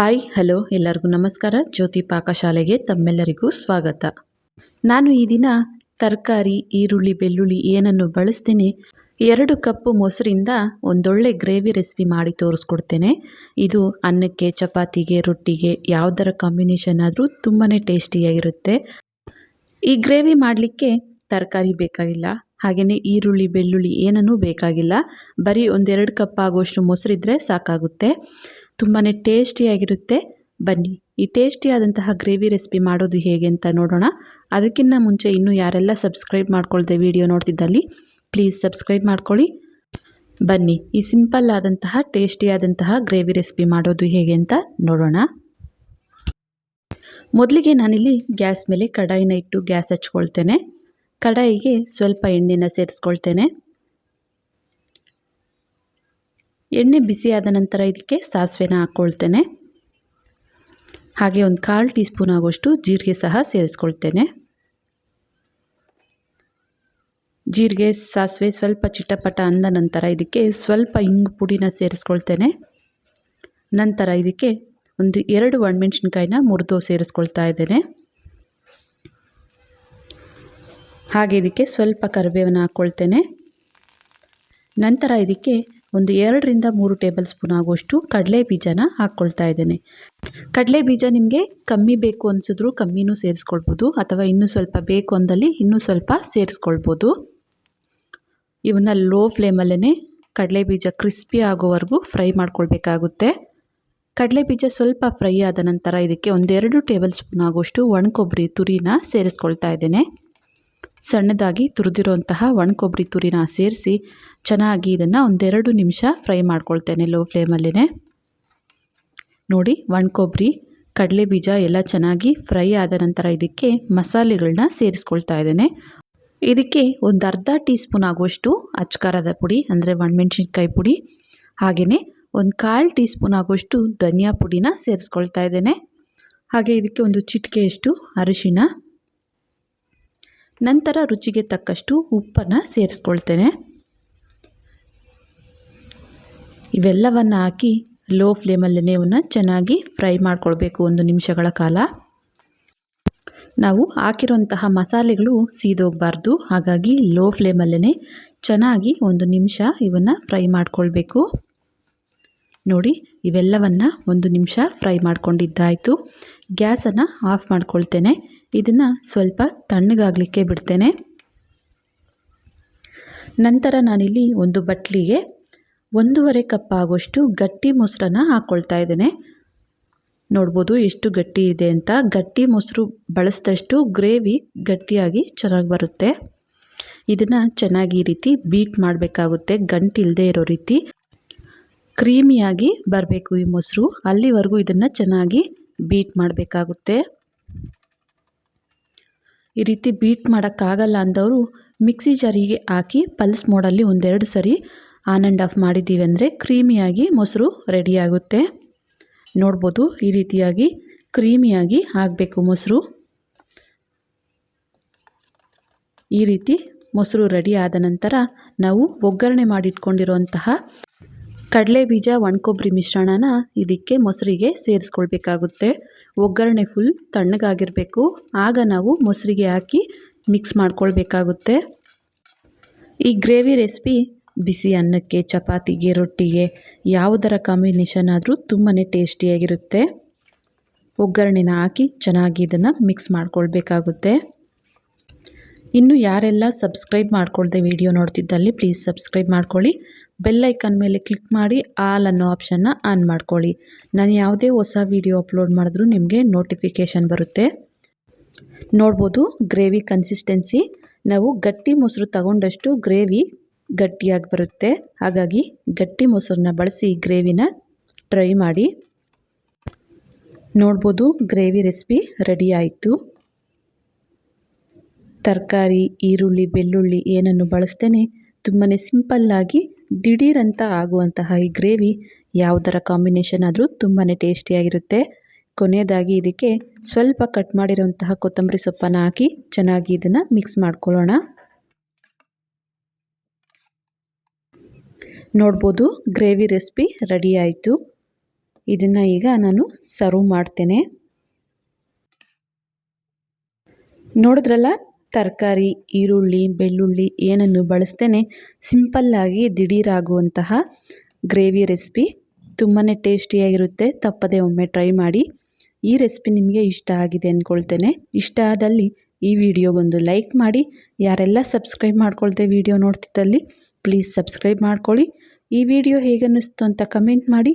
Hi, hello, ಎಲ್ಲರಿಗೂ ನಮಸ್ಕಾರ. ಜ್ಯೋತಿ ಪಾಕಶಾಲೆಗೆ ತಮ್ಮೆಲ್ಲರಿಗೂ ಸ್ವಾಗತ. ನಾನು ಈ ದಿನ ತರಕಾರಿ, ಈರುಳ್ಳಿ, ಬೆಳ್ಳುಳ್ಳಿ ಏನನ್ನು ಬಳಸ್ತೀನಿ, ಎರಡು ಕಪ್ಪು ಮೊಸರಿಂದ ಒಂದೊಳ್ಳೆ ಗ್ರೇವಿ ರೆಸಿಪಿ ಮಾಡಿ ತೋರಿಸ್ಕೊಡ್ತೇನೆ. ಇದು ಅನ್ನಕ್ಕೆ, ಚಪಾತಿಗೆ, ರೊಟ್ಟಿಗೆ ಯಾವುದರ ಕಾಂಬಿನೇಷನ್ ಆದರೂ ತುಂಬಾ ಟೇಸ್ಟಿಯಾಗಿರುತ್ತೆ. ಈ ಗ್ರೇವಿ ಮಾಡಲಿಕ್ಕೆ ತರಕಾರಿ ಬೇಕಾಗಿಲ್ಲ. ಹಾಗೆಯೇ ಈರುಳ್ಳಿ, ಬೆಳ್ಳುಳ್ಳಿ ಏನನ್ನೂ ಬೇಕಾಗಿಲ್ಲ. ಬರೀ ಒಂದೆರಡು ಕಪ್ ಆಗುವಷ್ಟು ಮೊಸರಿದ್ರೆ ಸಾಕಾಗುತ್ತೆ. ತುಂಬಾ ಟೇಸ್ಟಿಯಾಗಿರುತ್ತೆ. ಬನ್ನಿ, ಈ ಟೇಸ್ಟಿಯಾದಂತಹ ಗ್ರೇವಿ ರೆಸಿಪಿ ಮಾಡೋದು ಹೇಗೆ ಅಂತ ನೋಡೋಣ. ಅದಕ್ಕಿಂತ ಮುಂಚೆ ಇನ್ನೂ ಯಾರೆಲ್ಲ ಸಬ್ಸ್ಕ್ರೈಬ್ ಮಾಡ್ಕೊಳ್ದೆ ವಿಡಿಯೋ ನೋಡ್ತಿದ್ದಲ್ಲಿ, ಪ್ಲೀಸ್ ಸಬ್ಸ್ಕ್ರೈಬ್ ಮಾಡ್ಕೊಳ್ಳಿ. ಬನ್ನಿ, ಈ ಸಿಂಪಲ್ ಆದಂತಹ, ಟೇಸ್ಟಿಯಾದಂತಹ ಗ್ರೇವಿ ರೆಸಿಪಿ ಮಾಡೋದು ಹೇಗೆ ಅಂತ ನೋಡೋಣ. ಮೊದಲಿಗೆ ನಾನಿಲ್ಲಿ ಗ್ಯಾಸ್ ಮೇಲೆ ಕಡಾಯಿನ ಇಟ್ಟು ಗ್ಯಾಸ್ ಹಚ್ಕೊಳ್ತೇನೆ. ಕಡಾಯಿಗೆ ಸ್ವಲ್ಪ ಎಣ್ಣೆನ ಸೇರಿಸ್ಕೊಳ್ತೇನೆ. ಎಣ್ಣೆ ಬಿಸಿಯಾದ ನಂತರ ಇದಕ್ಕೆ ಸಾಸಿವೆನ ಹಾಕ್ಕೊಳ್ತೇನೆ. ಹಾಗೆ ಒಂದು ಕಾಲು ಟೀ ಸ್ಪೂನ್ ಆಗುವಷ್ಟು ಜೀರಿಗೆ ಸಹ ಸೇರಿಸ್ಕೊಳ್ತೇನೆ. ಜೀರಿಗೆ, ಸಾಸಿವೆ ಸ್ವಲ್ಪ ಚಿಟಪಟ ಅಂದ ನಂತರ ಇದಕ್ಕೆ ಸ್ವಲ್ಪ ಇಂಗು ಪುಡಿನ ಸೇರಿಸ್ಕೊಳ್ತೇನೆ. ನಂತರ ಇದಕ್ಕೆ ಒಂದು ಎರಡು ಒಣಮೆಣ್ಸಿನ್ಕಾಯಿನ ಮುರಿದು ಸೇರಿಸ್ಕೊಳ್ತಾ ಇದ್ದೇನೆ. ಹಾಗೆ ಇದಕ್ಕೆ ಸ್ವಲ್ಪ ಕರಿಬೇವನ್ನು ಹಾಕ್ಕೊಳ್ತೇನೆ. ನಂತರ ಇದಕ್ಕೆ ಒಂದು ಎರಡರಿಂದ ಮೂರು ಟೇಬಲ್ ಸ್ಪೂನ್ ಆಗುವಷ್ಟು ಕಡಲೆ ಬೀಜನ ಹಾಕ್ಕೊಳ್ತಾ ಇದ್ದೇನೆ. ಕಡಲೆ ಬೀಜ ನಿಮಗೆ ಕಮ್ಮಿ ಬೇಕು ಅನಿಸಿದ್ರು ಕಮ್ಮಿನೂ ಸೇರಿಸ್ಕೊಳ್ಬೋದು, ಅಥವಾ ಇನ್ನೂ ಸ್ವಲ್ಪ ಬೇಕು ಅಂದಲ್ಲಿ ಇನ್ನೂ ಸ್ವಲ್ಪ ಸೇರಿಸ್ಕೊಳ್ಬೋದು. ಇವನ್ನ ಲೋ ಫ್ಲೇಮಲ್ಲೇ ಕಡಲೆ ಬೀಜ ಕ್ರಿಸ್ಪಿ ಆಗೋವರೆಗೂ ಫ್ರೈ ಮಾಡ್ಕೊಳ್ಬೇಕಾಗುತ್ತೆ. ಕಡಲೆ ಬೀಜ ಸ್ವಲ್ಪ ಫ್ರೈ ಆದ ನಂತರ ಇದಕ್ಕೆ ಒಂದೆರಡು ಟೇಬಲ್ ಸ್ಪೂನ್ ಆಗುವಷ್ಟು ಒಣಕೊಬ್ಬರಿ ತುರಿನ ಸೇರಿಸ್ಕೊಳ್ತಾ ಇದ್ದೇನೆ. ಸಣ್ಣದಾಗಿ ತುರಿದಿರುವಂತಹ ಒಣಕೊಬ್ಬರಿ ತುರಿನ ಸೇರಿಸಿ ಚೆನ್ನಾಗಿ ಇದನ್ನು ಒಂದೆರಡು ನಿಮಿಷ ಫ್ರೈ ಮಾಡ್ಕೊಳ್ತೇನೆ ಲೋ ಫ್ಲೇಮಲ್ಲೇ ನೋಡಿ, ಒಣಕೊಬ್ಬರಿ, ಕಡಲೆ ಬೀಜ ಎಲ್ಲ ಚೆನ್ನಾಗಿ ಫ್ರೈ ಆದ ನಂತರ ಇದಕ್ಕೆ ಮಸಾಲೆಗಳನ್ನ ಸೇರಿಸ್ಕೊಳ್ತಾ ಇದ್ದೇನೆ. ಇದಕ್ಕೆ ಒಂದು ಅರ್ಧ ಟೀ ಸ್ಪೂನ್ ಆಗುವಷ್ಟು ಅಚ್ಕಾರದ ಪುಡಿ, ಅಂದರೆ ಒಣಮೆಣ್ಸಿನ್ಕಾಯಿ ಪುಡಿ ಹಾಗೆಯೇ ಒಂದು ಕಾಲು ಟೀ ಸ್ಪೂನ್ ಆಗುವಷ್ಟು ಧನಿಯಾ ಪುಡಿನ ಸೇರಿಸ್ಕೊಳ್ತಾ ಇದ್ದೇನೆ. ಹಾಗೆ ಇದಕ್ಕೆ ಒಂದು ಚಿಟಿಕೆಯಷ್ಟು ಅರಿಶಿನ ನಂತರ ರುಚಿಗೆ ತಕ್ಕಷ್ಟು ಉಪ್ಪನ್ನು ಸೇರಿಸ್ಕೊಳ್ತೇನೆ. ಇವೆಲ್ಲವನ್ನು ಹಾಕಿ ಲೋ ಫ್ಲೇಮಲ್ಲೇ ಇವನ್ನ ಚೆನ್ನಾಗಿ ಫ್ರೈ ಮಾಡ್ಕೊಳ್ಬೇಕು ಒಂದು ನಿಮಿಷಗಳ ಕಾಲ. ನಾವು ಹಾಕಿರುವಂತಹ ಮಸಾಲೆಗಳು ಸೀದೋಗಬಾರ್ದು, ಹಾಗಾಗಿ ಲೋ ಫ್ಲೇಮಲ್ಲೇ ಚೆನ್ನಾಗಿ ಒಂದು ನಿಮಿಷ ಇವನ್ನು ಫ್ರೈ ಮಾಡ್ಕೊಳ್ಬೇಕು. ನೋಡಿ, ಇವೆಲ್ಲವನ್ನು ಒಂದು ನಿಮಿಷ ಫ್ರೈ ಮಾಡ್ಕೊಂಡಿದ್ದಾಯಿತು. ಗ್ಯಾಸನ್ನು ಆಫ್ ಮಾಡ್ಕೊಳ್ತೇನೆ. ಇದನ್ನು ಸ್ವಲ್ಪ ತಣ್ಣಗಾಗಲಿಕ್ಕೆ ಬಿಡ್ತೇನೆ. ನಂತರ ನಾನಿಲ್ಲಿ ಒಂದು ಬಟ್ಲಿಗೆ ಒಂದೂವರೆ ಕಪ್ ಆಗೋಷ್ಟು ಗಟ್ಟಿ ಮೊಸರನ್ನ ಹಾಕ್ಕೊಳ್ತಾ ಇದ್ದೇನೆ. ನೋಡ್ಬೋದು ಎಷ್ಟು ಗಟ್ಟಿ ಇದೆ ಅಂತ. ಗಟ್ಟಿ ಮೊಸರು ಬಳಸಿದಷ್ಟು ಗ್ರೇವಿ ಗಟ್ಟಿಯಾಗಿ ಚೆನ್ನಾಗಿ ಬರುತ್ತೆ. ಇದನ್ನು ಚೆನ್ನಾಗಿ ಈ ರೀತಿ ಬೀಟ್ ಮಾಡಬೇಕಾಗುತ್ತೆ. ಗಂಟಿಲ್ಲದೆ ಇರೋ ರೀತಿ. ಕ್ರೀಮಿಯಾಗಿ ಬರಬೇಕು ಈ ಮೊಸರು. ಅಲ್ಲಿವರೆಗೂ ಇದನ್ನು ಚೆನ್ನಾಗಿ ಬೀಟ್ ಮಾಡಬೇಕಾಗುತ್ತೆ. ಈ ರೀತಿ ಬೀಟ್ ಮಾಡೋಕ್ಕಾಗಲ್ಲ ಅಂದವರು ಮಿಕ್ಸಿ ಜಾರಿಗೆ ಹಾಕಿ ಪಲ್ಸ್ ಮೋಡಲ್ಲಿ ಒಂದೆರಡು ಸರಿ ಆನ್ ಆ್ಯಂಡ್ ಆಫ್ ಮಾಡಿದ್ದೀವಿ ಅಂದರೆ ಕ್ರೀಮಿಯಾಗಿ ಮೊಸರು ರೆಡಿಯಾಗುತ್ತೆ ನೋಡ್ಬೋದು ಈ ರೀತಿಯಾಗಿ ಕ್ರೀಮಿಯಾಗಿ ಆಗಬೇಕು ಮೊಸರು. ಈ ರೀತಿ ಮೊಸರು ರೆಡಿ ಆದ ನಂತರ ನಾವು ಒಗ್ಗರಣೆ ಮಾಡಿಟ್ಕೊಂಡಿರುವಂತಹ ಕಡಲೆ ಬೀಜ ಒಣಕೊಬ್ಬರಿ ಮಿಶ್ರಣನ ಇದಕ್ಕೆ ಮೊಸರಿಗೆ ಸೇರಿಸ್ಕೊಳ್ಬೇಕಾಗುತ್ತೆ. ಒಗ್ಗರಣೆ ಫುಲ್ ತಣ್ಣಗಾಗಿರಬೇಕು. ಆಗ ನಾವು ಮೊಸರಿಗೆ ಹಾಕಿ ಮಿಕ್ಸ್ ಮಾಡ್ಕೊಳ್ಬೇಕಾಗುತ್ತೆ. ಈ ಗ್ರೇವಿ ರೆಸಿಪಿ ಬಿಸಿ ಅನ್ನಕ್ಕೆ, ಚಪಾತಿಗೆ, ರೊಟ್ಟಿಗೆ, ಯಾವುದರ ಕಾಂಬಿನೇಷನ್ ಆದರೂ ತುಂಬಾ ಟೇಸ್ಟಿಯಾಗಿರುತ್ತೆ ಒಗ್ಗರಣೆನ ಹಾಕಿ ಚೆನ್ನಾಗಿ ಇದನ್ನು ಮಿಕ್ಸ್ ಮಾಡ್ಕೊಳ್ಬೇಕಾಗುತ್ತೆ. ಇನ್ನು ಯಾರೆಲ್ಲ ಸಬ್ಸ್ಕ್ರೈಬ್ ಮಾಡ್ಕೊಳ್ದೆ ವಿಡಿಯೋ ನೋಡ್ತಿದ್ದಲ್ಲಿ ಪ್ಲೀಸ್ ಸಬ್ಸ್ಕ್ರೈಬ್ ಮಾಡ್ಕೊಳ್ಳಿ. ಬೆಲ್ ಮೇಲೆ ಕ್ಲಿಕ್ ಮಾಡಿ ಆಲ್ ಅನ್ನೋ ಆಪ್ಷನ್ನ ಆನ್ ಮಾಡ್ಕೊಳ್ಳಿ. ನಾನು ಯಾವುದೇ ಹೊಸ ವಿಡಿಯೋ ಅಪ್ಲೋಡ್ ಮಾಡಿದ್ರೂ ನಿಮಗೆ ನೋಟಿಫಿಕೇಷನ್ ಬರುತ್ತೆ. ನೋಡ್ಬೋದು, ಗ್ರೇವಿ ಕನ್ಸಿಸ್ಟೆನ್ಸಿ. ನಾವು ಗಟ್ಟಿ ಮೊಸರು ತಗೊಂಡಷ್ಟು ಗ್ರೇವಿ ಗಟ್ಟಿಯಾಗಿ ಬರುತ್ತೆ. ಹಾಗಾಗಿ ಗಟ್ಟಿ ಮೊಸರನ್ನ ಬಳಸಿ ಗ್ರೇವಿನ ಟ್ರೈ ಮಾಡಿ. ನೋಡ್ಬೋದು, ಗ್ರೇವಿ ರೆಸಿಪಿ ರೆಡಿ ಆಯಿತು. ತರಕಾರಿ, ಈರುಳ್ಳಿ, ಬೆಳ್ಳುಳ್ಳಿ ಏನನ್ನು ಬಳಸ್ತೇನೆ ತುಂಬಾ ಸಿಂಪಲ್ಲಾಗಿ ದಿಢೀರಂತ ಆಗುವಂತಹ ಈ ಗ್ರೇವಿ ಯಾವುದರ ಕಾಂಬಿನೇಷನ್ ಆದರೂ ತುಂಬಾ ಟೇಸ್ಟಿಯಾಗಿರುತ್ತೆ. ಕೊನೆಯದಾಗಿ ಇದಕ್ಕೆ ಸ್ವಲ್ಪ ಕಟ್ ಮಾಡಿರುವಂತಹ ಕೊತ್ತಂಬರಿ ಸೊಪ್ಪನ್ನು ಹಾಕಿ ಚೆನ್ನಾಗಿ ಇದನ್ನು ಮಿಕ್ಸ್ ಮಾಡ್ಕೊಳ್ಳೋಣ. ನೋಡ್ಬೋದು ಗ್ರೇವಿ ರೆಸಿಪಿ ರೆಡಿ ಆಯಿತು. ಇದನ್ನು ಈಗ ನಾನು ಸರ್ವ್ ಮಾಡ್ತೇನೆ. ನೋಡಿದ್ರಲ್ಲ ತರಕಾರಿ, ಈರುಳ್ಳಿ, ಬೆಳ್ಳುಳ್ಳಿ ಏನನ್ನು ಬಳಸ್ತೇನೆ ಸಿಂಪಲ್ಲಾಗಿ ದಿಢೀರಾಗುವಂತಹ ಗ್ರೇವಿ ರೆಸಿಪಿ ತುಂಬಾ ಟೇಸ್ಟಿಯಾಗಿರುತ್ತೆ. ತಪ್ಪದೆ ಒಮ್ಮೆ ಟ್ರೈ ಮಾಡಿ. ಈ ರೆಸಿಪಿ ನಿಮಗೆ ಇಷ್ಟ ಆಗಿದೆ ಅಂದ್ಕೊಳ್ತೇನೆ ಇಷ್ಟ ಆದಲ್ಲಿ ಈ ವಿಡಿಯೋಗೊಂದು ಲೈಕ್ ಮಾಡಿ. ಯಾರೆಲ್ಲ ಸಬ್ಸ್ಕ್ರೈಬ್ ಮಾಡ್ಕೊಳ್ದೆ ವಿಡಿಯೋ ನೋಡ್ತಿದ್ದಲ್ಲಿ, ಪ್ಲೀಸ್ ಸಬ್ಸ್ಕ್ರೈಬ್ ಮಾಡ್ಕೊಳ್ಳಿ. ಈ ವಿಡಿಯೋ ಹೇಗನ್ನಿಸ್ತು ಅಂತ ಕಮೆಂಟ್ ಮಾಡಿ.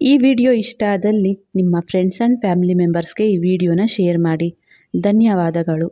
ಈ ವಿಡಿಯೋ ಇಷ್ಟ ಆದಲ್ಲಿ ನಿಮ್ಮ ಫ್ರೆಂಡ್ಸ್ ಆ್ಯಂಡ್ ಫ್ಯಾಮಿಲಿ ಮೆಂಬರ್ಸ್ಗೆ ಈ ವಿಡಿಯೋನ ಶೇರ್ ಮಾಡಿ. ಧನ್ಯವಾದಗಳು.